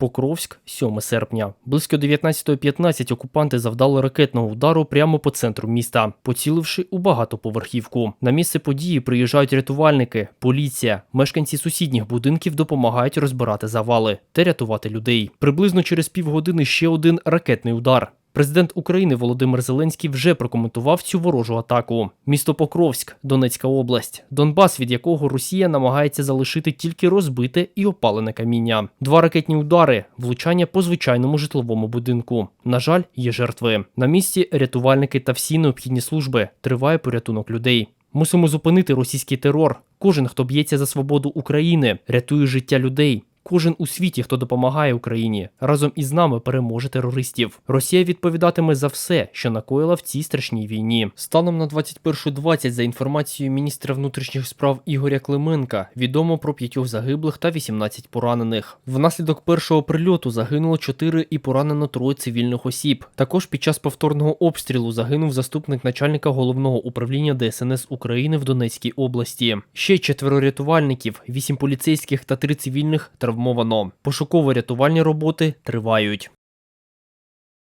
Покровськ, 7 серпня. Близько 19.15 окупанти завдали ракетного удару прямо по центру міста, поціливши у багатоповерхівку. На місце події приїжджають рятувальники, поліція. Мешканці сусідніх будинків допомагають розбирати завали та рятувати людей. Приблизно через півгодини ще один ракетний удар. Президент України Володимир Зеленський вже прокоментував цю ворожу атаку. Місто Покровськ, Донецька область, Донбас, від якого Росія намагається залишити тільки розбите і опалене каміння. Два ракетні удари, влучання по звичайному житловому будинку. На жаль, є жертви. На місці рятувальники та всі необхідні служби. Триває порятунок людей. Мусимо зупинити російський терор. Кожен, хто б'ється за свободу України, рятує життя людей. Кожен у світі, хто допомагає Україні, разом із нами переможе терористів. Росія відповідатиме за все, що накоїла в цій страшній війні. Станом на 21.20, за інформацією міністра внутрішніх справ Ігоря Клименка, відомо про п'ятьох загиблих та 18 поранених. Внаслідок першого прильоту загинуло 4 і поранено троє цивільних осіб. Також під час повторного обстрілу загинув заступник начальника головного управління ДСНС України в Донецькій області. Ще четверо рятувальників, вісім поліцейських та три цивільних травмовано. Пошуково-рятувальні роботи тривають.